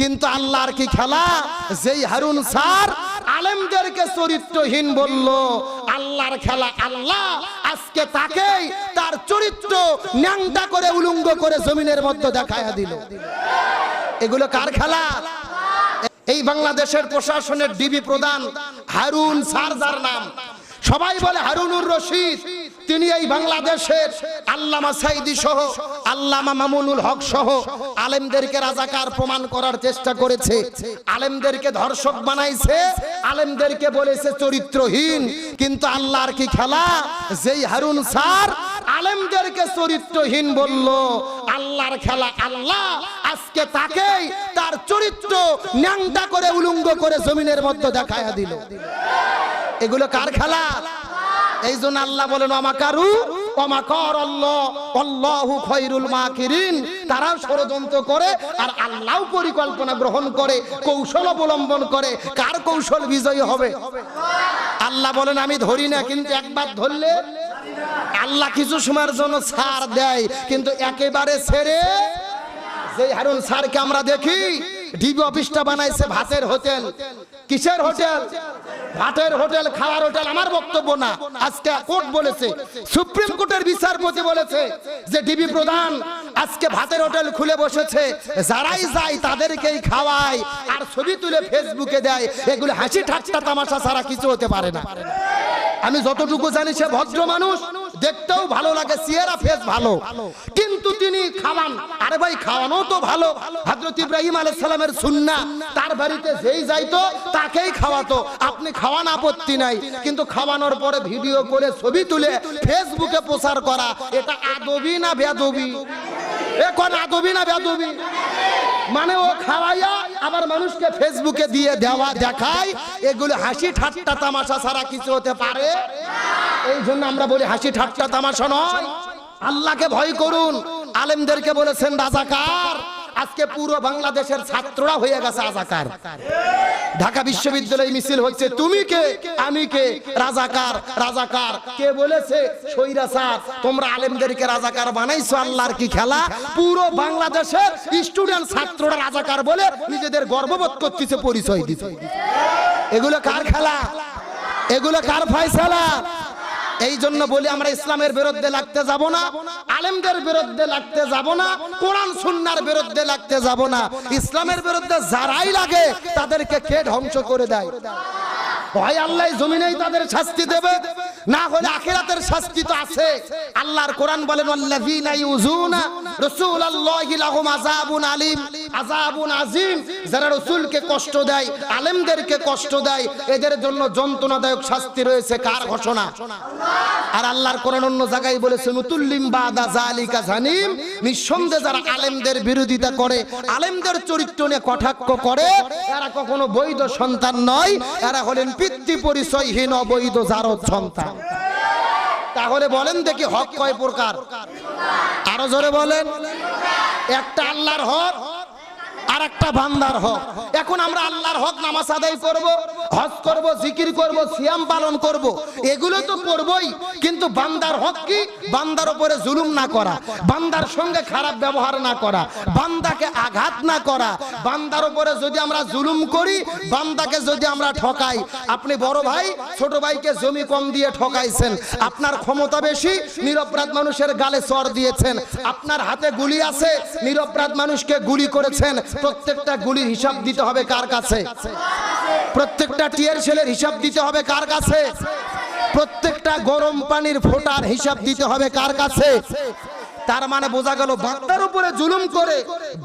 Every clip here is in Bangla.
কিন্তু আল্লাহর কি খেলা? যেই হারুন স্যার আলেমদেরকে চরিত্রহীন বলল, আল্লাহর খেলা আল্লাহ, আজকে তাকেই তার চরিত্র ন্যাংটা করে উলুঙ্গ করে জমিনের মধ্যে দেখায়া দিল। এগুলো কার খেলা? এই বাংলাদেশের প্রশাসনের ডিবি প্রধান হারুন সারজার নাম। সবাই বলে হারুনুর রশিদ। তিনি এই বাংলাদেশের আল্লামা সাইদি সহ, আল্লামা মামুনুল হক সহ আলেমদেরকে রাজাকার প্রমাণ করার চেষ্টা করেছে। আলেমদেরকে ধর্ষক বানাইছে, আলেমদেরকে বলেছে চরিত্রহীন। কিন্তু আল্লাহর কি খেলা? যেই হারুন স্যার আলেমদেরকে চরিত্রহীন বলল, আল্লাহর খেলা আল্লাহ, আজকে তাকেই তার চরিত্র ন্যাংটা করে উলুঙ্গ করে জমিনের মধ্যে দেখায়া দিল। এগুলো কার খেলা? এই জন্য আল্লাহ বলেন অমাকারু অমাকর আল্লাহ, আল্লাহু খৈরুল মাকিরিন। তারাও ষড়যন্ত্র করে আর আল্লাহ পরিকল্পনা গ্রহণ করে, কৌশল অবলম্বন করে। কার কৌশল বিজয়ী হবে? আল্লাহ বলেন, আমি ধরি না, কিন্তু একবার ধরলে আল্লাহ কিছু সময়ের জন্য ছাড় দেয়, কিন্তু একেবারে ছেড়ে যে হারুন স্যারকে আমরা দেখি, ডিবি অফিসটা বানাইছে ভাতের হোটেল। কিসের হোটেল? ভাতের হোটেল, খাওয়ার হোটেল আমার বক্তব্য না। আজকে কোর্ট বলেছে, সুপ্রিম কোর্টের বিচারপতি বলেছে যে ডিবি প্রধান আজকে ভাতের হোটেল খুলে বসেছে। যারাই যায় তাদেরকেই খাওয়ায়, আর ছবি তুলে ফেসবুকে দেয়। এগুলো হাসি ঠাট্টা তামাশা ছাড়া কিছু হতে পারে না। আমি যতটুকু জানি সে ভদ্র মানুষ। দেখতেও ভালো লাগে, সিয়েরা ফেস ভালো। কিন্তু তিনি খাওয়ান। আরে ভাই, খাওয়ানো তো ভালো। হযরত ইব্রাহিম আলাইহিস সালামের সুন্নাহ, তার বাড়িতে যেই যাইতো, তাকেই খাওয়াতো। আপনি খাওয়ান আপত্তি নাই, কিন্তু খাওয়ানোর পরে ভিডিও করে ছবি তুলে ফেসবুকে প্রচার করা, এটা আদবি না বেদবি এখন আদবি না বেদবি মানে ও খাওয়াইয়া আবার মানুষকে ফেসবুকে দিয়ে দেওয়া দেখায়, এগুলো হাসি ঠাট্টা তামাশা ছাড়া কিছু হতে পারে? এই জন্য আমরা বলি হাসি ঠাট্টা তামাশা নয়। আল্লাহকে ভয় করুন। আলেমদেরকে বলেছেন রাজাকার। আজকে পুরো বাংলাদেশের ছাত্ররা হয়ে গেছে আজাকার। ঢাকা বিশ্ববিদ্যালয় মিছিল হচ্ছে, তুমি কে? আমি কে? রাজাকার রাজাকার। কে বলেছে? সৈরাসার তোমরা আলেমদেরকে রাজাকার বানাইছো, আল্লাহর কি খেলা? পুরো বাংলাদেশের স্টুডেন্ট ছাত্ররা রাজাকার বলে নিজেদের গর্ববোধ করতেছে, পরিচয় দিতে এগুলো কার খেলা? এগুলো কার ফয়সালা? এই জন্য বলি আমরা ইসলামের বিরুদ্ধে লাগতে যাব না। আলেমদের বিরুদ্ধে লাগতে যাব না, কোরআন সুন্নার বিরুদ্ধে লাগতে যাব না। ইসলামের বিরুদ্ধে যারাই লাগে, তাদেরকে কে ধ্বংস করে দেয়? হয় আল্লাহ জমিনেই তাদের শাস্তি দেবে। না হলে আখিরাতের শাস্তি তো আছে। আল্লাহর কোরআন বলেন আল্লাযীনা ইউযুনা লাহুম আযাবুন আযাবুন আযীম, যারা রাসূলকে কষ্ট দেয়, আলেমদেরকে কষ্ট দেয়, এদের জন্য যন্ত্রণাদায়ক শাস্তি রয়েছে। কার ঘোষণা? আর আল্লাহর কোরআন অন্য জায়গায় বলেছে মুতুল্লিম বাদা জালিকা জানিম। নিঃসন্দেহে যারা আলেমদের বিরোধিতা করে, আলেমদের চরিত্র নিয়ে কটাক্ষ করে এরা কখনো বৈধ সন্তান নয়। এরা হলেন পিতৃ পরিচয়হীন অবৈধ জারদ সন্তান। তাহলে বলেন দেখি হক কয় প্রকার? আরও জোরে বলেন। একটা আল্লাহর হক আর একটা বান্দার হক। এখন আমরা আল্লাহর হক নামাজ আদায় করব। হজ করব, জিকির করব, সিয়াম পালন করব। এগুলো তো করবই, কিন্তু বান্দার হক কি? বান্দার উপরে জুলুম না করা, বান্দার সঙ্গে খারাপ ব্যবহার না করা, বান্দাকে আঘাত না করা। বান্দার উপরে যদি আমরা জুলুম করি, বান্দাকে যদি আমরা ঠকাই, আপনি বড় ভাই, ছোট ভাইকে জমি কম দিয়ে ঠকাইছেন, আপনার ক্ষমতা বেশি, নিরপরাধ মানুষের গালে চর দিয়েছেন, আপনার হাতে গুলি আছে, নিরপরাধ মানুষকে গুলি করেছেন, প্রত্যেকটা গুলির হিসাব দিতে হবে কার কাছে? প্রত্যেকটা টিয়ার সেলের হিসাব দিতে হবে কার কাছে? প্রত্যেকটা গরম পানির ফোটার হিসাব দিতে হবে কার কাছে? তার মানে বোঝা গেল বান্দার উপরে জুলুম করে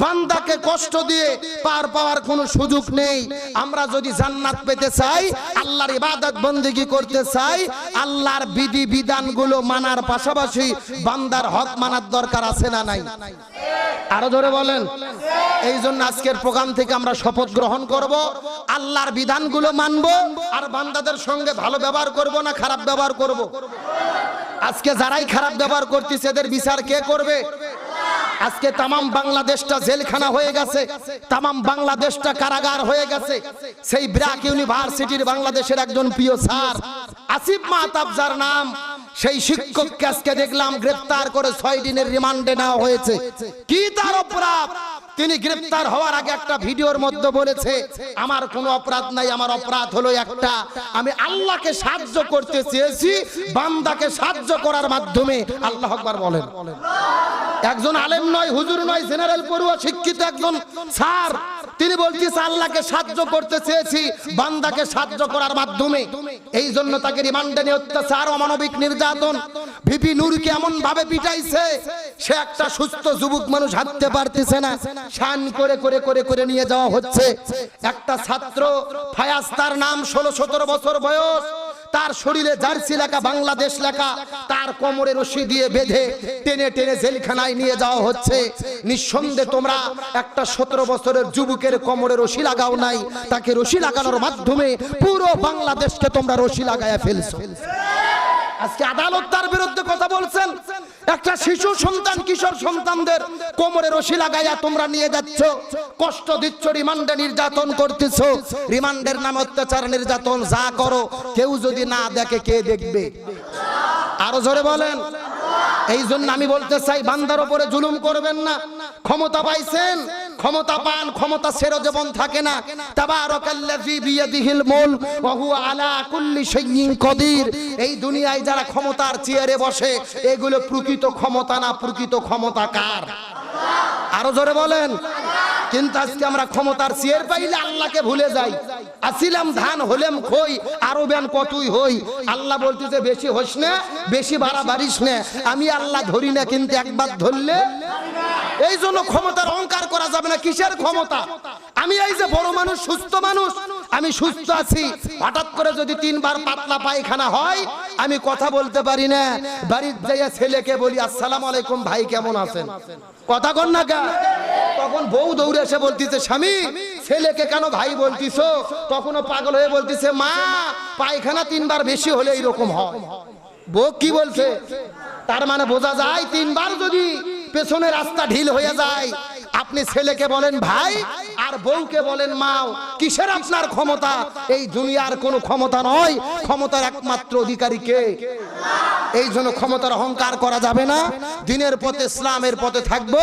বান্দাকে কষ্ট দিয়ে পার পাওয়ার কোনো সুযোগ নেই। আমরা যদি জান্নাত পেতে চাই, আল্লাহর ইবাদত বন্দেগী করতে চাই, আল্লাহর বিধি বিধানগুলো মানার পাশাপাশি বান্দার হক মানার দরকার আছে না নাই? আরও ধরে বলেন এই জন্য আজকের প্রোগ্রাম থেকে আমরা শপথ গ্রহণ করব, আল্লাহর বিধানগুলো মানব আর বান্দাদের সঙ্গে ভালো ব্যবহার করব না খারাপ ব্যবহার করব? আজকে যারাই খারাপ ব্যবহার করতেছে, এদের বিচার কে করবে? আজকে তামাম বাংলাদেশটা জেলখানা হয়ে গেছে, তামাম বাংলাদেশটা কারাগার হয়ে গেছে। সেই ব্র্যাক ইউনিভার্সিটির বাংলাদেশের একজন প্রিয় স্যার, আসিফ মাহতাব যার নাম, সেই শিক্ষককে আজকে দেখলাম গ্রেফতার করে ছয় দিনের রিমান্ডে নেওয়া হয়েছে। কি তার অপরাধ? তিনি গ্রেফতার হওয়ার আগে একটা ভিডিওর মধ্যে বলেছে, আমার কোনো অপরাধ নাই, আমার অপরাধ হলো একটা। আমি আল্লাহকে সাহায্য করতে চেয়েছি, বান্দাকে সাহায্য করার মাধ্যমে। আল্লাহ আকবার বলেন। একজন আলেম নয়, হুজুর নয়, জেনারেল পড়ুয়া, শিক্ষিত একজন স্যার। তিনি বলতেছে আল্লাহকে সাহায্য করতে চেয়েছি, বান্দাকে সাহায্য করার মাধ্যমে। এই জন্য তাকে রিমান্ডে নিয়ে অত্যাচার অমানবিক নির্যাতন। ভিপি নূরকে এমন ভাবে পিটাইছে, সে একটা সুস্থ যুবক মানুষ হাঁটতে পারতেছে না। শান করে করে করে করে নিয়ে যাওয়া হচ্ছে। একটা ছাত্র, ফায়াজ, তার নাম ষোলো সতেরো বছর বয়স। তার শরীরে জার্সি লেখা, বাংলাদেশ লেখা, তার কোমরে রশি দিয়ে বেঁধে টেনে টেনে জেলখানায় নিয়ে যাওয়া হচ্ছে। নিঃসন্দেহে তোমরা একটা সতেরো বছরের যুবকের কোমরে রশি লাগাও নাই, তাকে রশি লাগানোর মাধ্যমে পুরো বাংলাদেশকে তোমরা রশি লাগায় ফেলছো। আজকে আদালত তার বিরুদ্ধে কথা বলছেন। একটা শিশু সন্তান, কিশোর সন্তানদের কোমরে রশি লাগাইয়া তোমরা নিয়ে যাচ্ছ। কষ্ট দিচ্ছ, রিমান্ডে নির্যাতন করতেছ। রিমান্ডের নামে অত্যাচার, নির্যাতন যা করো, কেউ যদি না দেখে, কে দেখবে? আরও জোরে বলেন। এই জন্য আমি বলতে চাই, বান্দার উপরে জুলুম করবেন না। ক্ষমতা পাইছেন? ক্ষমতা পান ক্ষমতা সেরো জীবন থাকে না। তাবারাকাল্লাযী বিয়াদিহিল মুল ওয়া হুয়া আলা কুল্লি শাইইন কদির। এই দুনিয়ায় যারা ক্ষমতার চেয়ারে বসে, এগুলো প্রকৃত ক্ষমতা না প্রকৃত ক্ষমতা কার আরও জোরে বলেন। কিন্তু আজকে আমরা ক্ষমতার চেয়ার পাইলে আল্লাহকে ভুলে যাই। আসিলাম ধান, হলেম খই আরও ব্যান কতই হই। আল্লাহ বলতেছে, বেশি হোস না, বেশি বাড়া বাড়িস না। আমি আল্লাহ ধরি না, কিন্তু একবার ধরলে এই জন্য ক্ষমতার অহংকার করা যাবে না। কিসের ক্ষমতা? আমি এই যে বড় মানুষ, সুস্থ মানুষ, আমি সুস্থ আছি। হঠাৎ করে যদি তিনবার পাতলা পায়খানা হয়, আমি কথা বলতে পারি না। বাড়ির যাইয়া ছেলেকে বলি, আসসালাম আলাইকুম ভাই, কেমন আছেন? কথা কন না কা তখন বউ দৌড়ে এসে বলতিছে, স্বামী, ছেলেকে কেন ভাই বলতিস তখনও পাগল হয়ে বলতিছে, মা, পায়খানা তিনবার বেশি হলে এইরকম হয়। বউ কি বলছে? তার মানে বোঝা যায় তিনবার যদি পেছনে রাস্তা ঢিল হয়ে যায় আপনি ছেলেকে বলেন ভাই আর বউকে বলেন মাও। কিসের আপনার ক্ষমতা? এই দুনিয়ার কোনো ক্ষমতা নয়। ক্ষমতার একমাত্র অধিকারী কে? এই জন্য ক্ষমতার অহংকার করা যাবে না। দিনের পথে ইসলামের পথে থাকব।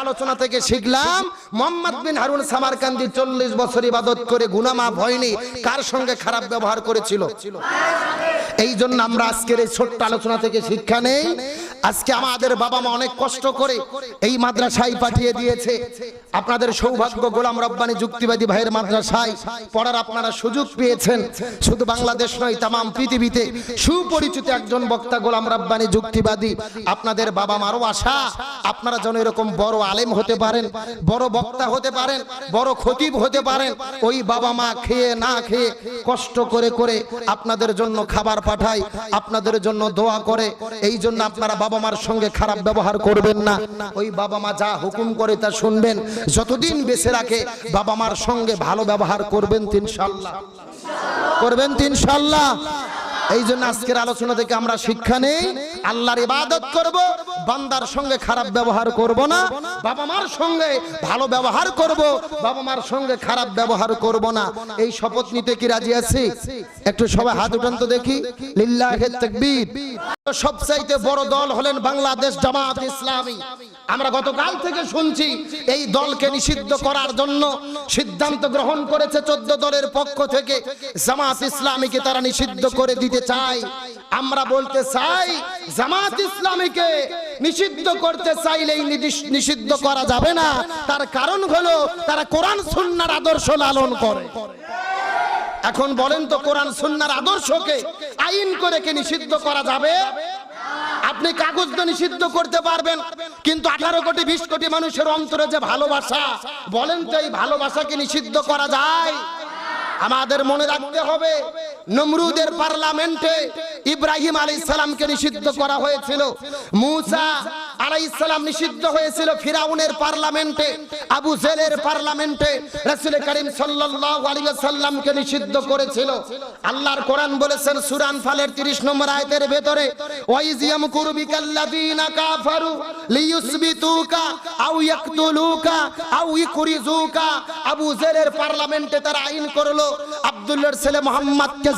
আলোচনা থেকে শিখলাম। মোহাম্মদ বিন হারুন সামারকান্দি চল্লিশ বছর ইবাদত করে গুনামাফ হয়নি। কার সঙ্গে খারাপ ব্যবহার করেছিল? এই জন্য আমরা আজকের এই ছোট্ট আলোচনা থেকে শিক্ষা নেই। আজকে আমাদের বাবা মা অনেক কষ্ট করে এই মাদ্রাসায় পাঠিয়ে দিয়েছে। আপনাদের সৌভাগ্য গোলাম রব্বানি যুক্তিবাদী ভাইয়ের মাদ্রাসায় পড়ার আপনারা সুযোগ পেয়েছেন। শুধু বাংলাদেশ নয় তাম পৃথিবীতে সুপরিচিত একজন বক্তা গোলাম রব্বানি যুক্তিবাদী। আপনাদের বাবা মারও আশা, আপনারা যেন এরকম বড় আলেম হতে পারেন, বড় বক্তা হতে পারেন, বড় খতিব হতে পারেন। ওই বাবা মা খেয়ে না খেয়ে কষ্ট করে করে আপনাদের জন্য খাবার পাঠায়, আপনাদের জন্য দোয়া করে। এই জন্য আপনারা বাবা মার সঙ্গে খারাপ ব্যবহার করবেন না। ওই বাবা মা যা হুকুম করে তা শুনবেন। যতদিন বেঁচে রাখে বাবা মার সঙ্গে ভালো ব্যবহার করবেন তিনশাল্লাহ করবেন ইনশাল্লাহ। এই জন্য আজকের আলোচনা থেকে আমরা শিক্ষা নেই। আল্লাহর ইবাদত করব, বান্দার সঙ্গে খারাপ ব্যবহার করব না। বাবা মার সঙ্গে ভালো ব্যবহার করব, বাবা মার সঙ্গে খারাপ ব্যবহার করব না। এই শপথ নিতে কি রাজি আছি? একটু সবাই হাত উঠান তো দেখি। লিল্লাহে তাকবীর। সবচাইতে বড় দল হলেন বাংলাদেশ জামাত ইসলামী। আমরা গতকাল থেকে শুনছি, এই দলকে নিষিদ্ধ করার জন্য সিদ্ধান্ত গ্রহণ করেছে চোদ্দ দলের পক্ষ থেকে। জামাত ইসলামীকে তারা নিষিদ্ধ করে দিতে চায় আমরা বলতে চাই, জামাত ইসলামীকে নিষিদ্ধ করতে চাইলেই নিষিদ্ধ করা যাবে না। তার কারণ হলো, তারা কোরআন সুন্নার আদর্শ লালন করে। এখন বলেন তো, কোরআন সুন্নার আদর্শকে আইন করে কে নিষিদ্ধ করা যাবে? আপনি কাগজ নিষিদ্ধ করতে পারবেন, কিন্তু আঠারো কোটি, বিশ কোটি মানুষের অন্তরে যে ভালোবাসা, বলেন তো এই ভালোবাসাকে নিষিদ্ধ করা যায়? আমাদের মনে রাখতে হবে নমরুদের পার্লামেন্টে ইব্রাহিম আলী ইসলামকে নিষিদ্ধ করা হয়েছিল। মুসা আলাই ইসলাম নিষিদ্ধ হয়েছিল ফিরাউনের পার্লামেন্টে, আবু জেলের পার্লামেন্টে। রাসূল করিম সাল্লাল্লাহু ওয়াসাল্লামকে নিষিদ্ধ করেছিল। আল্লাহর কোরআন বলেছেন সূরা আনফালের 30 নম্বর আয়াতের ভেতরে, ওয়াইজ পার্লামেন্টে তারা আইন করল মোহাম্মদকে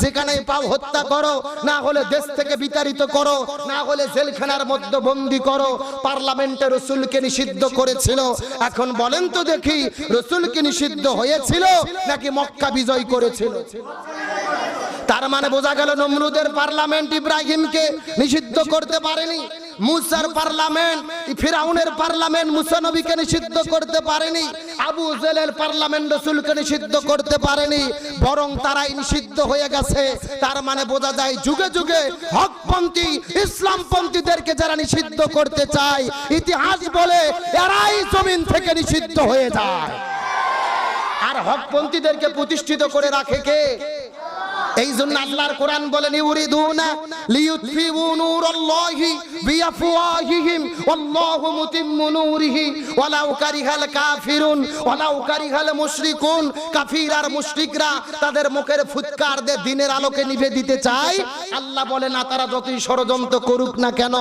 পাও হত্যা করো, না হলে দেশ থেকে বিতাড়িত করো, না হলে জেলখানার মধ্যে বন্দি করো। পার্লামেন্টে রসুলকে নিষিদ্ধ করেছিল। এখন বলেন তো দেখি, রসুলকে নিষিদ্ধ হয়েছিল নাকি মক্কা বিজয় করেছিল? তার মানে বোঝা গেল নমরুদের পার্লামেন্ট ইব্রাহিমকে নিষিদ্ধ করতে পারেনি। মুসার পার্লামেন্ট, ফিরাউনের পার্লামেন্ট মুসা নবীকে নিষিদ্ধ করতে পারেনি, আবু জেলের পার্লামেন্ট রসুলকে নিষিদ্ধ করতে পারেনি, বরং তারাই নিষিদ্ধ হয়ে গেছে। তার মানে বোঝা যায় যুগে যুগে হকপন্থী, ইসলামপন্থীদেরকে যারা নিষিদ্ধ করতে চায়, ইতিহাস বলে এরাই জমিন থেকে নিষিদ্ধ হয়ে যায়। আর হকপন্থীদেরকে প্রতিষ্ঠিত করে রাখে কে? এই জন্য আল্লাহর কোরআন বলেন, ইউরিদুনা লিইউতফিউ নূরাল্লাহি বিআফওয়াহিহিম, ওয়াল্লাহু মুতিম্মু নূরিহি, ওয়ালাউ কারিহাল কাফিরুন, ওয়ালাউ কারিহাল মুশরিকুন। কাফির আর মুশরিকরা তাদের মুখের ফুৎকার দিয়ে দিনের আলোকে নিভে দিতে চায়। আল্লাহ বলে, না, তারা যতই ষড়যন্ত্র করুক না কেন,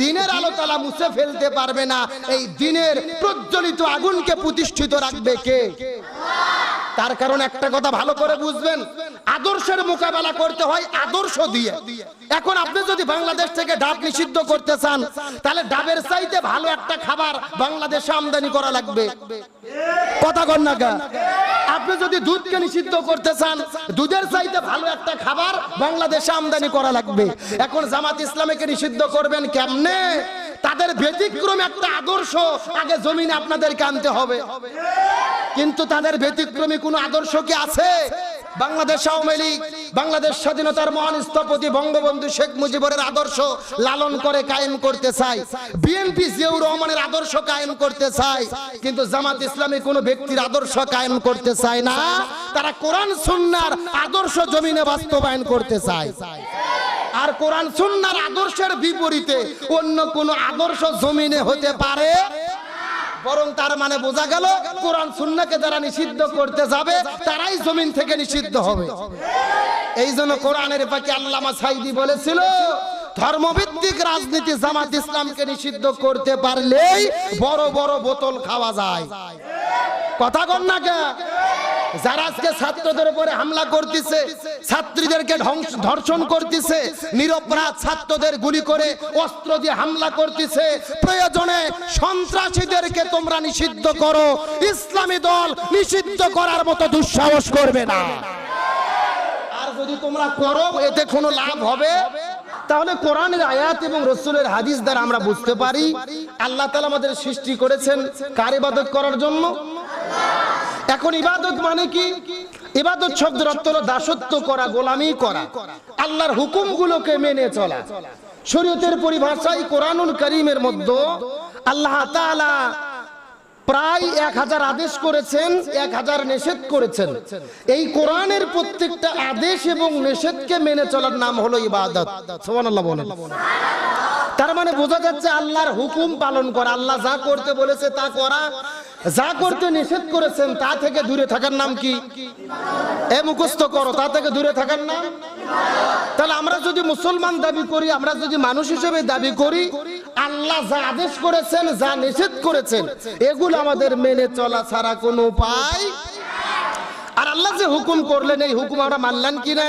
দিনের আলো তারা মুছে ফেলতে পারবে না। এই দিনের প্রজ্বলিত আগুনকে প্রতিষ্ঠিত রাখবে কে? তার কারণ একটা কথা ভালো করে বুঝবেন, আদর্শের মোকাবেলা করতে হয় আদর্শ দিয়ে। এখন আপনি যদি বাংলাদেশ থেকে ডাব নিষিদ্ধ করতে চান, তাহলে ডাবের চাইতে ভালো একটা খাবার বাংলাদেশে আমদানি করা লাগবে। কথা কন না আপনি যদি দুধকে নিষিদ্ধ করতে চান, দুধের চাইতে ভালো একটা খাবার বাংলাদেশে আমদানি করা লাগবে। এখন জামাত ইসলামীকে নিষিদ্ধ করবেন কেমনে? তাদের ব্যতিক্রম একটা আদর্শ। আগে জমিনে আপনাদেরকে আনতে হবে। কিন্তু তাদের ব্যতিক্রমী কোনো আদর্শ কি আছে? বাংলাদেশ আওয়ামী লীগ, বাংলাদেশ স্বাধীনতার মহান স্থপতি বঙ্গবন্ধু শেখ মুজিবুরের আদর্শ লালন করে কায়েম করতে চায়। বিএনপি জিয়াউর রহমানের আদর্শ কায়েম করতে চাই কিন্তু জামাত ইসলামী কোনো ব্যক্তির আদর্শ কায়েম করতে চায় না। তারা কোরআন, সুন্নার আদর্শ জমিনে বাস্তবায়ন করতে চায়। আর কোরআন সুন্নার আদর্শের বিপরীতে অন্য কোন আদর্শ জমিনে হতে পারে? বরং তার মানে বোঝা গেল, কোরআন সুন্নাকে যারা নিষিদ্ধ করতে যাবে, তারাই জমিন থেকে নিষিদ্ধ হবে। এই জন্য কোরআনের পাখি আল্লামা সাইদি বলেছিল, ধর্মভিত্তিক রাজনীতি জামাত ইসলামকে নিষিদ্ধ করতে পারলেই বড় বড় বোতল খাওয়া যায়। কথা কন কে? যারা আজকে ছাত্রদের উপরে হামলা করতেছে, ছাত্রীদেরকে ধর্ষণ করতেছে, নিরপরাধ ছাত্রদের গুলি করে অস্ত্র দিয়ে হামলা করতেছে, প্রয়োজনে সন্ত্রাসীদেরকে তোমরা নিষিদ্ধ করো। ইসলামী দল নিষিদ্ধ করার মতো দুঃসাহস করবে না। যদি তোমরা করো, এতে কোনো লাভ হবে? তাহলে কোরআনের আয়াত এবং রসুলের হাদিস দ্বারা আমরা বুঝতে পারি, আল্লাহ তালা আমাদের সৃষ্টি করেছেন কার ইবাদত করার জন্য? এখন ইবাদত মানে কি? ইবাদত শব্দের অর্থ দাসত্ব করা, গোলামি করা, আল্লাহর হুকুমগুলোকে মেনে চলা। শরীয়তের পরিভাষায় কোরআনুল করিমের মধ্যে আল্লাহ তাআলা প্রায় এক হাজার আদেশ করেছেন এক হাজার নিষেধ করেছেন। এই কোরআনের প্রত্যেকটা আদেশ এবং নিষেধকে মেনে চলার নাম হলো ইবাদত। বলেন। তার মানে বোঝা যাচ্ছে আল্লাহর হুকুম পালন করা আল্লাহ যা করতে বলেছে তা করা। যা করতে নিষেধ করেছেন, তা থেকে দূরে থাকার নাম কি? এ মুখস্ত করো, তা থেকে দূরে থাকার নাম? তাহলে আমরা যদি মুসলমান দাবি করি, আমরা যদি মানুষ হিসেবে দাবি করি, আল্লাহ যা আদেশ করেছেন, যা নিষেধ করেছেন, এগুলো আমাদের মেনে চলা ছাড়া কোনো উপায় আর আল্লাহ যে হুকুম করলেন, এই হুকুম আমরা মানলাম কিনা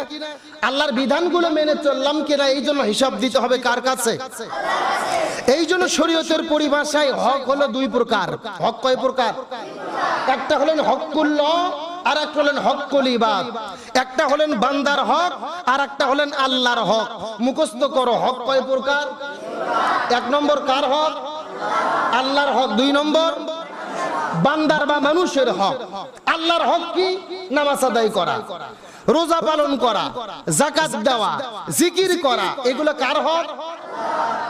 আল্লাহর বিধানগুলো মেনে চললাম কিনা এই জন্য হিসাব দিতে হবে কার কাছে? এই জন্য শরীয়তের পরিভাষায় হক হলো দুই প্রকার। হক কয় প্রকার? একটা হলেন হকুল্ল আর একটা হলেন হকুল ইবাদ। একটা হলেন বান্দার হক আর একটা হলেন আল্লাহর হক। মুখস্থ করো, হক কয় প্রকার? এক নম্বর কার হক? আল্লাহর হক। দুই নম্বর? বান্দার বা মানুষের হক। আল্লাহর হক কি? নামাজ আদায় করা রোজা পালন করা জাকাত দেওয়া জিকির করা এগুলো কার হক?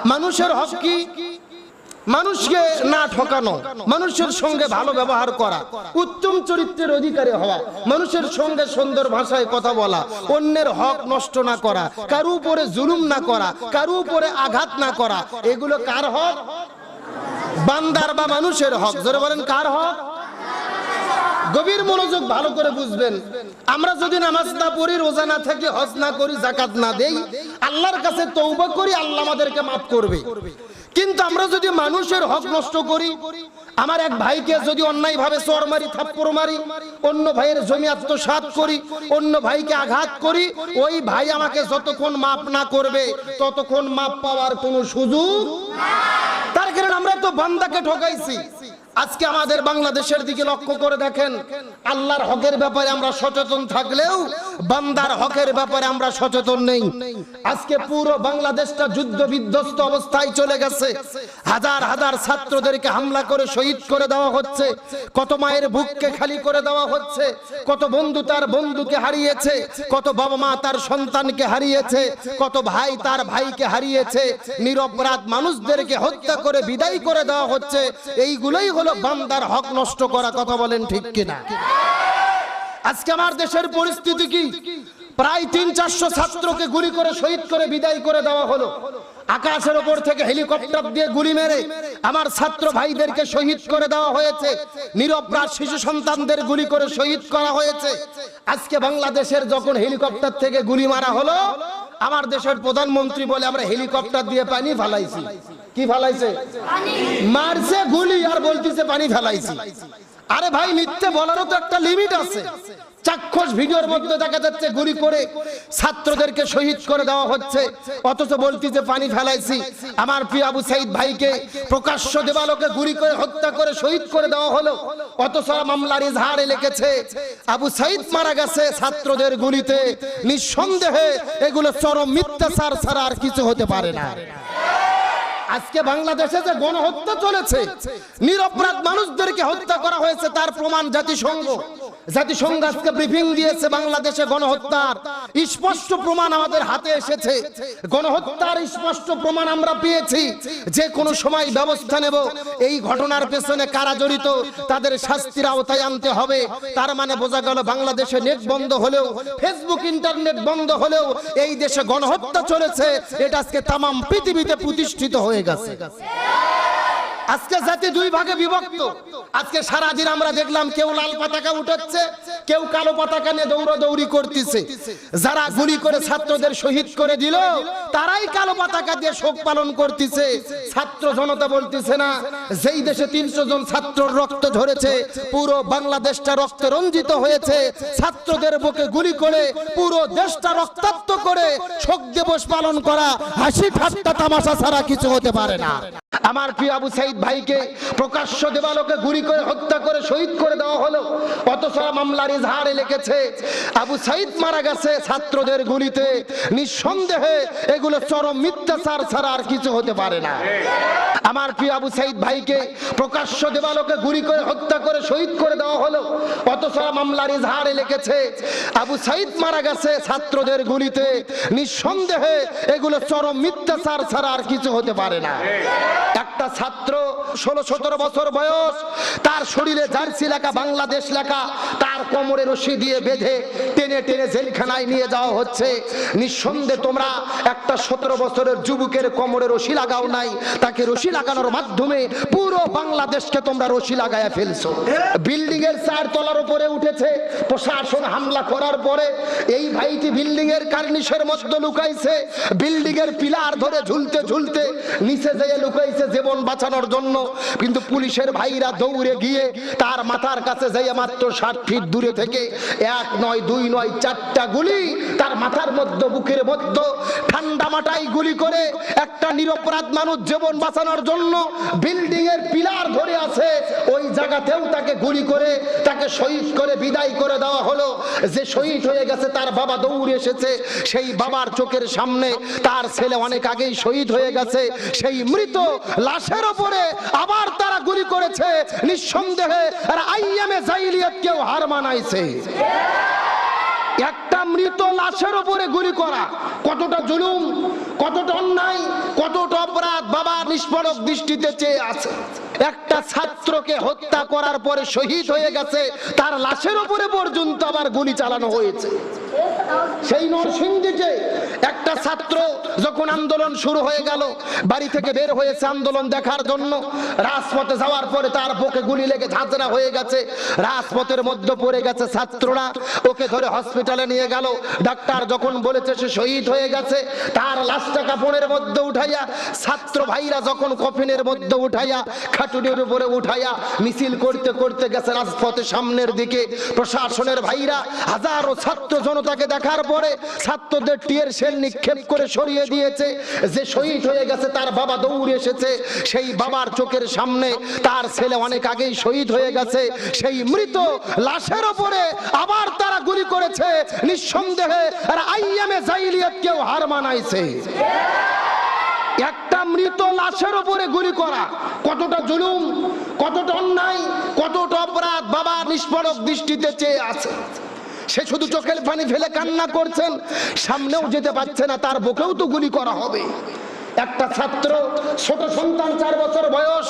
মানুষের হক কি? মানুষকে না ঠকানো মানুষের সঙ্গে ভালো ব্যবহার করা উত্তম চরিত্রের অধিকারী হওয়া মানুষের সঙ্গে সুন্দর ভাষায় কথা বলা অন্যের হক নষ্ট না করা কারু উপরে জুলুম না করা কারু উপরে আঘাত না করা এগুলো কার হক? বান্দার বা মানুষের হক। জোরে বলেন, কার হক? গভীর মনোযোগ ভালো করে বুঝবেন। আমরা যদি নামাজ না পড়ি, রোজা না থাকি, হজ না করি জাকাত না দেই, আল্লাহর কাছে তৌবা করি, আল্লাহ আমাদেরকে মাফ করবে। কিন্তু আমরা যদি মানুষের হক নষ্ট করি, আমার এক ভাইকে যদি অন্যায় ভাবে চর মারি, থাপ্পড় মারি, অন্য ভাইয়ের জমি আত্মসাত করি, অন্য ভাইকে আঘাত করি, ওই ভাই আমাকে যতক্ষণ মাপ না করবে, ততক্ষণ মাপ পাওয়ার কোনো সুযোগ তার কারণ আমরা তো বান্দাকে ঠকাইছি। আজকে আমাদের বাংলাদেশের দিকে লক্ষ্য করে দেখেন, আল্লাহর হকের ব্যাপারে আমরা সচেতন থাকলেও বান্দার হকের ব্যাপারে আমরা সচেতন নেই। আজকে পুরো বাংলাদেশটা যুদ্ধ বিধ্বস্ত অবস্থায় চলে গেছে। হাজার হাজার ছাত্রদেরকে হামলা করে শহীদ করে দেওয়া হচ্ছে। কত মায়ের বুককে খালি করে দেওয়া হচ্ছে। কত বন্ধু তার বন্ধুকে হারিয়েছে। কত বাবা মা তার সন্তানকে হারিয়েছে। কত ভাই তার ভাইকে হারিয়েছে। নিরপরাধ মানুষদেরকে হত্যা করে বিদায় করে দেওয়া হচ্ছে। এইগুলোই হলো বান্দার হক নষ্ট করা কথা বলেন ঠিক কিনা? আজকে আমার দেশের পরিস্থিতি কি? প্রায় তিন চারশো ছাত্রকে গুলি করে, শহীদ করে, বিদায় করে দেওয়া হলো। আকাশের ওপর থেকে হেলিকপ্টার দিয়ে গুলি মেরে আমার ছাত্র ভাইদেরকে শহীদ করে দেওয়া হয়েছে। নিরপরাধ শিশু সন্তানদের গুলি করে শহীদ করা হয়েছে। আজকে বাংলাদেশের যখন হেলিকপ্টার থেকে গুলি মারা হলো আমার দেশের প্রধানমন্ত্রী বলে আমরা হেলিকপ্টার দিয়ে পানি ফালাইছি। কি ফালাইছে? মারছে, গুলি, আর বলতেছে পানি ফালাইছি। আরে ভাই, মিথ্যে বলারও তো একটা লিমিট আছে। চাক্ষুষ ভিডিওর মধ্যে দেখা যাচ্ছে গুলি করে ছাত্রদেরকে শহীদ করে দেওয়া হচ্ছে। অথচ বলতেছে পানি ফেলাইছি। আমার আবু সাইদ ভাইকে প্রকাশ্য দেবালোকে গুলি করে হত্যা করে শহীদ করে দেওয়া হলো। অথচ মামলার আবু সাইদ মারা গেছে ছাত্রদের গুলিতে। নিঃসন্দেহে এগুলো চরম মিথ্যাচার ছাড়া আর কিছু হতে পারে না। আজকে বাংলাদেশে যে গণহত্যা চলেছে, নিরপরাধ মানুষদেরকে হত্যা করা হয়েছে, তার প্রমাণ জাতিসংঘ। জাতিসংঘ আজকে ব্রিফিং দিয়েছে বাংলাদেশে গণহত্যার। স্পষ্ট প্রমাণ আমাদের হাতে এসেছে। গণহত্যার স্পষ্ট প্রমাণ আমরা পেয়েছি। যে কোনো সময় ব্যবস্থা নেব। এই ঘটনার পেছনে কারা জড়িত, তাদের শাস্তির আওতায় আনতে হবে। তার মানে বোঝা গেল বাংলাদেশে নেট বন্ধ হলেও ফেসবুক ইন্টারনেট বন্ধ হলেও এই দেশে গণহত্যা চলেছে। এটা আজকে তামাম পৃথিবীতে প্রতিষ্ঠিত হয়ে গেছে। আজকে জাতি দুই ভাগে বিভক্ত। আজকে সারাদিন আমরা দেখলাম কেউ লাল পতাকা উঠাচ্ছে কেউ কালো পতাকা নিয়ে দৌড়াদৌড়ি করতেছে। যারা গুলি করে ছাত্রদের শহীদ করে দিল, তারাই কালো পতাকা দিয়ে শোক পালন করতেছে। ছাত্র জনতা বলতেছে না, যেই দেশে তিনশো জন ছাত্রর রক্ত ঝরেছে পুরো বাংলাদেশটা রক্তে রঞ্জিত হয়েছে। ছাত্রদের বুকে গুলি করে পুরো দেশটা রক্তাক্ত করে শোক দিবস পালন করা, হাসি ঠাট্টা তামাশা ছাড়া কিছু হতে পারে না। আমার প্রিয় আবু সাইদ ভাইকে প্রকাশ্য দেবালোকে গুলি করে হত্যা করে শহীদ করে দেওয়া হলো। অথচ মামলার ইজহারে লিখেছে, আবু সাইদ মারা গেছে ছাত্রদের গুলিতে। নিঃসন্দেহে এগুলো চরম মিথ্যাচার ছাড়া আর কিছু হতে পারে না। আমার প্রিয় আবু সাইদ ভাইকে প্রকাশ্য দেবালোকে গুলি করে হত্যা করে শহীদ করে দেওয়া হলো। অথচ মামলার ইজহারে লিখেছে, আবু সাইদ মারা গেছে ছাত্রদের গুলিতে। নিঃসন্দেহে এগুলো চরম মিথ্যাচার ছাড়া আর কিছু হতে পারে না। একটা ছাত্র ষোলো সতেরো বছর বয়স তার শরীরে জার্সি লেখা বাংলাদেশ লেখা তার কোমরে রশি দিয়ে বেঁধে টেনে টেনে জেলখানায় নিয়ে যাওয়া হচ্ছে। নিঃসন্দেহে তোমরা একটা সতেরো বছরের যুবকের কোমরে রশি লাগাও নাই। তাকে রশি লাগানোর মাধ্যমে পুরো বাংলাদেশকে তোমরা রশি লাগায়া ফেলছো। বিল্ডিং এর চার তলার উপরে উঠেছে। প্রশাসন হামলা করার পরে এই ভাইটি বিল্ডিং এর কার্নিশের মধ্যে লুকাইছে। বিল্ডিং এর পিলার ধরে ঝুলতে ঝুলতে নিচে যেয়ে লুকাইছে জীবন বাঁচানোর জন্য। কিন্তু পুলিশের ভাইরা দৌড়ে গিয়ে তার মাথার কাছে যাইয়ে মাত্র ষাট ফিট দূরে থেকে এক নয়, দুই নয়, চারটা গুলি তার মাথার মধ্যে, বুকের মধ্যে ঠান্ডা মাটাই গুলি করে একটা নিরপরাধ মানুষ জীবন বাঁচানোর জন্য বিল্ডিং এর পিলার ধরে আছে। ওই জায়গাতেও তাকে গুলি করে, তাকে শহীদ করে, বিদায় করে দেওয়া হলো। যে শহীদ হয়ে গেছে, তার বাবা দৌড়ে এসেছে। সেই বাবার চোখের সামনে তার ছেলে অনেক আগেই শহীদ হয়ে গেছে। সেই মৃত লাশের ওপরে আবার তারা গুলি করেছে। নিঃসন্দেহে, আর আইএমএ জাইলিয়াত কেউ হার মানাইছে একটা মৃত লাশের উপরে গুলি করা, কতটা জুলুম, কতটা অন্যায়, কতটা অপরাধ, বাবা নিষ্পরক দৃষ্টিতে চেয়ে আছে। একটা ছাত্রকে হত্যা করার পরে শহীদ হয়ে গেছে, তার লাশের উপরে পর্যন্ত আবার গুলি চালানো হয়েছে। সেই নরসিংদীতে একটা ছাত্র যখন আন্দোলন শুরু হয়ে গেল, বাড়ি থেকে বের হয়েছে আন্দোলন দেখার জন্য, রাজপথে যাওয়ার পরে তার বুকে গুলি লেগে ঝাঁঝরা হয়ে গেছে, রাজপথের মধ্যে পড়ে গেছে ছাত্ররা, ওকে ধরে হসপিটালে নিয়ে গেল, ডাক্তার যখন বলেছে সে শহীদ হয়ে গেছে, তার লাশটা কাপড়ের মধ্যে উঠাইয়া, ছাত্র ভাইরা যখন কফিনের মধ্যে উঠাইয়া, খাটুনির উপরে উঠাইয়া, মিছিল করতে করতে গেছে রাজপথের সামনের দিকে, প্রশাসনের ভাইরা হাজারো ছাত্র জনতাকে দেখার পরে ছাত্রদের টিয়ের সেল নিক্ষেপ করে সরিয়ে দিয়েছে। যে শহীদ হয়ে গেছে, তার বাবা দৌড়ে এসেছে। সেই বাবার চোখের সামনে তার ছেলে অনেক আগেই শহীদ হয়ে গেছে। সেই মৃত লাশের ওপরে আবার তারা গুলি করেছে। নিঃসন্দেহে আর জাইলিয়াত কেউ হার মানাইছে। একটা মৃত লাশের উপরে গুলি করা কতটা জুলুম, কতটা অন্যায়, কতটা অপরাধ বাবা নিষ্পরক দৃষ্টিতে চেয়ে আছে। সে শুধু চোখের পানি ফেলে কান্না করছেন, সামনেও যেতে পারছে না, তার বুকেও তো গুলি করা হবে। একটা ছাত্র, ছোট সন্তান চার বছর বয়স,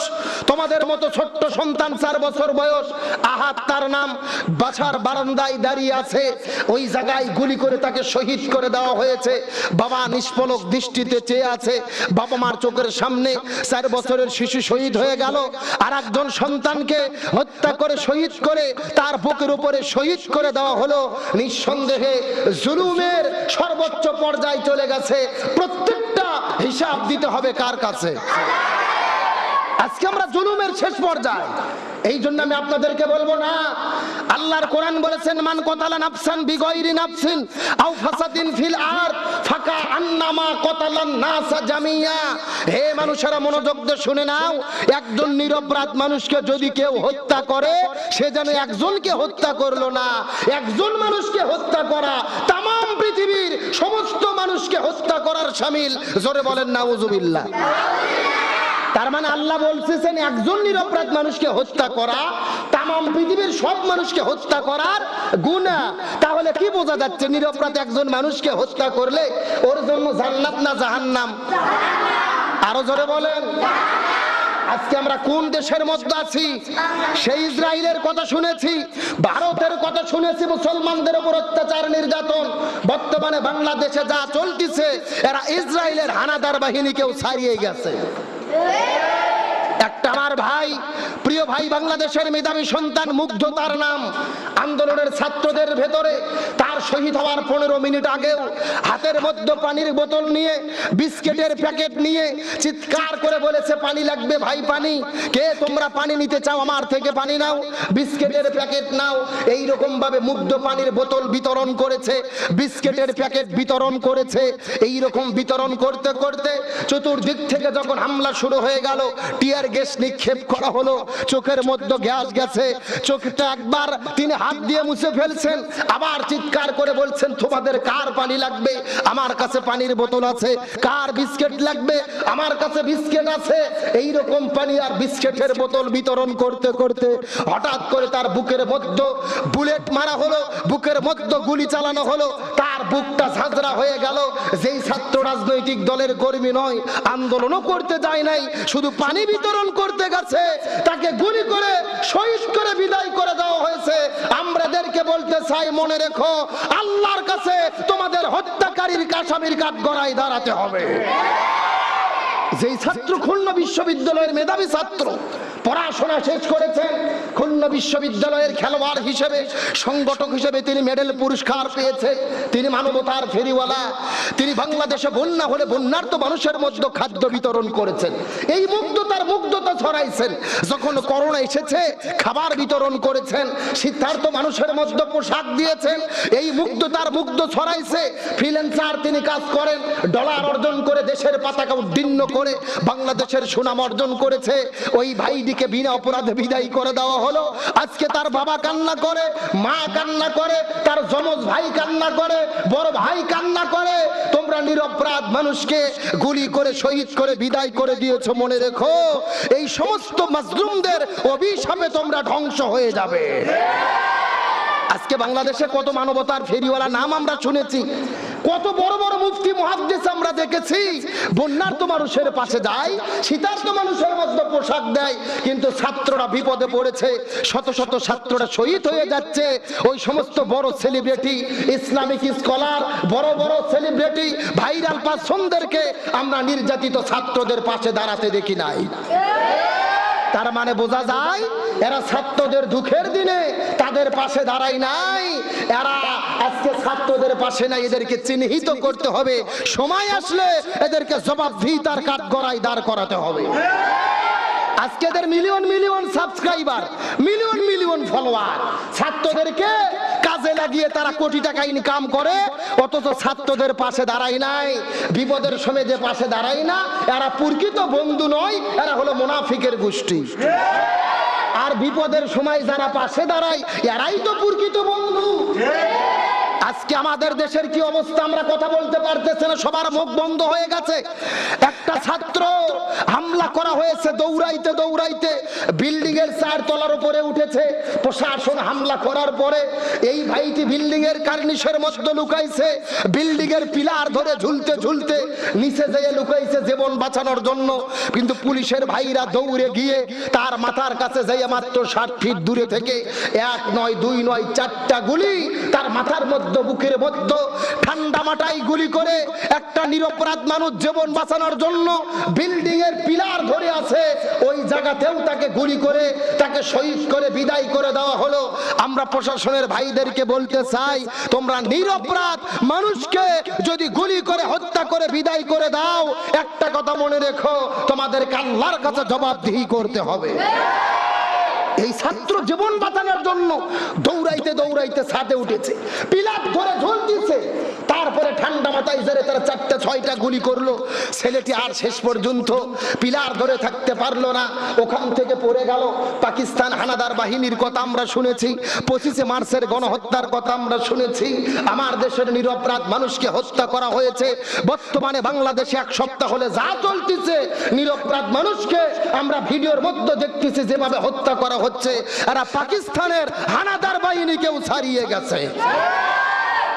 তোমাদের মতো ছোট্ট সন্তান চার বছর বয়স, আহাত তার নাম বাছার বারান্দায় দাঁড়িয়ে আছে। ওই জায়গায় গুলি করে তাকে শহীদ করে দেওয়া হয়েছে। বাবা নিষ্পলক দৃষ্টিতে চেয়ে আছে। বাবা মার চোখের সামনে চার বছরের শিশু শহীদ হয়ে গেল। আর একজন সন্তানকে হত্যা করে শহীদ করে তার বুকের উপরে শহীদ করে দেওয়া হলো। নিঃসন্দেহে জুলুমের সর্বোচ্চ পর্যায়ে চলে গেছে। প্রত্যেকটা হিসাব দিতে হবে কার কাছে? আজকে আমরা জুলুমের শেষ পর্যায়ে। এই জন্য আমি আপনাদেরকে বলব না, আল্লাহর কোরআন বলেছেন, মান নাফসান বিগয়রি নাফসিন আও ফাসাদিন ফিল আর, ফাকা আন্নামা নাসা জামিয়া। হে মানুষেরা, মনোযোগ দিয়ে শুনে নাও, একজন নিরপরাধ মানুষকে যদি কেউ হত্যা করে, সে যেন একজনকে হত্যা করল না। একজন মানুষকে হত্যা করা তাম পৃথিবীর সমস্ত হত্যা করার সামিল। জোরে বলেন নাউজুবিল্লা তার মানে আল্লাহ বলতেছেন একজন নিরপরাধ মানুষকে হত্যা করা তাম পৃথিবীর সব মানুষকে হত্যা করার গুণা তাহলে কি বোঝা যাচ্ছে, নিরপরাধ একজন মানুষকে হত্যা করলে ওর জন্য জান্নাত না জাহান্নাম? আরও জোরে বলেন। আজকে আমরা কোন দেশের মধ্যে আছি? সেই ইসরায়েলের কথা শুনেছি, ভারতের কথা শুনেছি, মুসলমানদের উপর অত্যাচার, নির্যাতন। বর্তমানে বাংলাদেশে যা চলতেছে, এরা ইসরায়েলের হানাদার বাহিনীকেও ছাড়িয়ে গেছে। একটা আমার ভাই, প্রিয় ভাই বাংলাদেশের মেধাবী সন্তান, মুগ্ধ তার নাম। আন্দোলনের ছাত্রদের ভেতরে তার শহীদ হওয়ার পনেরো মিনিট আগেও হাতের মধ্যে পানির বোতল নিয়ে, বিস্কেটের প্যাকেট নিয়ে চিৎকার করে বলেছে, পানি লাগবে ভাই, পানি। কে তোমরা পানি নিতে চাও, আমার থেকে পানি নাও, বিস্কেটের প্যাকেট নাও। এই রকম ভাবে মুগ্ধ পানির বোতল বিতরণ করেছে, বিস্কেটের প্যাকেট বিতরণ করেছে। এই রকম বিতরণ করতে করতে চতুর্দিক থেকে যখন হামলা শুরু হয়ে গেল, টিয়ার গ্যাস নিক্ষেপ করা হলো। চোখের মধ্যে গ্যাস গেছে। চোখটা একবার তিনি হাত দিয়ে মুছে ফেলছেন। আবার চিৎকার করে বলছেন, তোমাদের কার পানি লাগবে? আমার কাছে পানির বোতল আছে। কার বিস্কেট লাগবে? আমার কাছে বিস্কেট আছে। এই রকম পানি আর বিস্কেটের বোতল বিতরণ করতে করতে হঠাৎ করে তার বুকের মধ্যে বুলেট মারা হলো। বুকের মধ্যে গুলি চালানো হলো। তার বুকটা ঝাঁঝরা হয়ে গেল। যেই ছাত্র রাজনৈতিক দলের কর্মী নয়, আন্দোলনও করতে যায় নাই। শুধু পানি বিতরণ করতে গেছে, তাকে গুলি করে শহীদ করে বিদায় করে দেওয়া হয়েছে। আমরাদেরকে বলতে চাই, মনে রেখো, আল্লাহর কাছে তোমাদের হত্যাকারীর কাসামির কাঠ গড়াই দাঁড়াতে হবে। যেই ছাত্র খুলনা বিশ্ববিদ্যালয়ের মেধাবী ছাত্র পড়াশোনা শেষ করেছেন খুলনা বিশ্ববিদ্যালয়ের খেলোয়াড় হিসেবে, সংগঠক হিসেবে তিনি মেডেল পুরস্কার পেয়েছেন তিনি মানবতার ফেরিওয়ালা। তিনি বাংলাদেশে বন্যা হলে বন্যার্ত মানুষের মধ্যে খাদ্য বিতরণ করেছেন। এই মুগ্ধতার মুগ্ধতা ছড়াইছেন। যখন করোনা এসেছে, খাবার বিতরণ করেছেন, সিদ্ধার্থ মানুষের মধ্যে পোশাক দিয়েছেন, এই মুগ্ধতার মুগ্ধ ছড়াইছে। ফ্রিল্যান্সার তিনি কাজ করেন, ডলার অর্জন করে দেশের পতাকা উদ্দীর্ণ করে বাংলাদেশের সুনাম অর্জন করেছে। ওই ভাইটিকে বিনা অপরাধে বিদায় করে দেওয়া হলো। আজকে তার বাবা কান্না করে, মা কান্না করে, তার যমজ ভাই কান্না করে, বড় ভাই কান্না করে। তোমরা নিরপরাধ মানুষকে গুলি করে, শহীদ করে, বিদায় করে দিয়েছ মনে রেখো। এই সমস্ত মাজলুমদের অভিশাপে তোমরা ধ্বংস হয়ে যাবে। আজকে বাংলাদেশে কত মানবতার ফেরিওয়ালা নাম আমরা শুনেছি, কত বড় বড় মুফতি মহাদ্দেশ আমরা দেখেছি। বন্যার্ত মানুষের পাশে যায় শীতার্ত মানুষের মধ্যে পোশাক দেয়, কিন্তু ছাত্ররা বিপদে পড়েছে, শত শত ছাত্ররা শহীদ হয়ে যাচ্ছে। ওই সমস্ত বড় সেলিব্রিটি ইসলামিক স্কলার বড় বড় সেলিব্রিটি ভাইরাল পার্সনদেরকে আমরা নির্যাতিত ছাত্রদের পাশে দাঁড়াতে দেখি নাই। তার মানে বোঝা যায়, এরা ছাত্রদের দুঃখের দিনে তাদের পাশে দাঁড়ায় নাই। এরা আজকে ছাত্রদের পাশে নাই, এদেরকে চিহ্নিত করতে হবে। সময় আসলে এদেরকে জবাবদিহিতার কাঠ গড়াই দাঁড় করাতে হবে। আজকে এদের million million subscriber, million million follower. ছাত্রদেরকে কাজে লাগিয়ে তারা কোটি টাকা ইনকাম করে, অথচ ছাত্রদের পাশে দাঁড়ায় নাই। বিপদের সময় যে পাশে দাঁড়ায় না, এরা প্রকৃত বন্ধু নয়, এরা হলো মুনাফিকের গোষ্ঠী। আর বিপদের সময় যারা পাশে দাঁড়ায়, এরাই তো প্রকৃত বন্ধু। আজকে আমাদের দেশের কি অবস্থা? আমরা কথা বলতে পারতেছি না, সবার মুখ বন্ধ হয়ে গেছে। একটা ছাত্র হামলা করা হয়েছে দৌড়াইতে দৌড়াইতে বিল্ডিং এর চার তলার উপরে উঠেছে। প্রশাসন হামলা করার পরে এই ভাইটি বিল্ডিং এর কার্নিশের মধ্যে লুকাইছে। বিল্ডিং এর পিলার ধরে ঝুলতে ঝুলতে নিচে যেয়ে লুকাইছে জীবন বাঁচানোর জন্য। কিন্তু পুলিশের ভাইরা দৌড়ে গিয়ে তার মাথার কাছে যাইয়ে মাত্র ষাট ফিট দূরে থেকে এক নয়, দুই নয়, চারটা গুলি তার মাথার মধ্যে বুকের মধ্যে ঠান্ডা মাটাই গুলি করে একটা নিরপরাধ মানুষ জীবন বাঁচানোর জন্য বিল্ডিং এর পিলার ধরে আছে। ওই জায়গাতেও তাকে গুলি করে, তাকে শহীদ করে, বিদায় করে দেওয়া হলো। আমরা প্রশাসনের ভাইদেরকে বলতে চাই, তোমরা নিরপরাধ মানুষকে যদি গুলি করে, হত্যা করে, বিদায় করে দাও, একটা কথা মনে রেখো তোমাদের কাল্লার কাছে জবাবদিহি করতে হবে। এই ছাত্র জীবন বাঁচানোর জন্য দৌড়াইতে দৌড়াইতে ছাদে উঠেছে। পিলার ধরে ঝোল দিচ্ছে তারপরে ঠান্ডা মাথায় জেরে তারা চারটা, ছয়টা গুলি করল। ছেলেটি আর শেষ পর্যন্ত পিলার ধরে থাকতে পারল না। ওখান থেকে পড়ে গেল। পাকিস্তান হানাদার বাহিনীর কথা আমরা শুনেছি। পঁচিশে মার্চের গণহত্যার কথা আমরা শুনেছি। আমার দেশের নিরপরাধ মানুষকে হত্যা করা হয়েছে। বর্তমানে বাংলাদেশে এক সপ্তাহ হলে যা চলতেছে নিরপরাধ মানুষকে আমরা ভিডিওর মধ্যে দেখতেছি যেভাবে হত্যা করা হচ্ছে এরা পাকিস্তানের হানাদার বাহিনীকেও ছাড়িয়ে গেছে।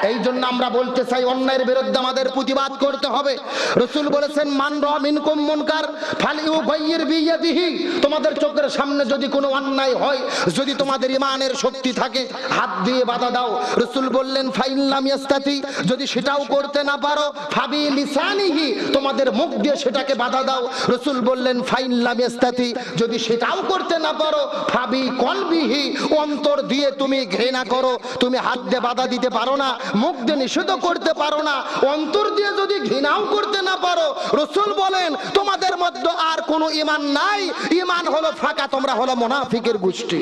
এই জন্য আমরা বলতে চাই, অন্যায়ের বিরুদ্ধে আমাদের প্রতিবাদ করতে হবে। রসুল বলেছেন, মান রমিন মুনকার ফালিউ গাইয়ের বিয়াদিহি তোমাদের চোখের সামনে যদি কোনো অন্যায় হয়, যদি তোমাদের ইমানের শক্তি থাকে, হাত দিয়ে বাধা দাও। রসুল বললেন ফাইল্লাম ইয়াস্তাতি। যদি সেটাও করতে না পারো, ফাবি লিসানিহি, তোমাদের মুখ দিয়ে সেটাকে বাধা দাও। রসুল বললেন ফাইল্লাম ইয়াস্তাতি। যদি সেটাও করতে না পারো, ফাবি কলবিহি, অন্তর দিয়ে তুমি ঘৃণা করো। তুমি হাত দিয়ে বাধা দিতে পারো না। মুখ দিয়ে নিষেধ করতে পারো না। অন্তর দিয়ে যদি ঘৃণাও করতে না পারো, রসুল বলেন, তোমাদের মধ্যে আর কোনো ইমান নাই। ইমান হলো ফাঁকা, তোমরা হলো মোনাফিকের গোষ্ঠী।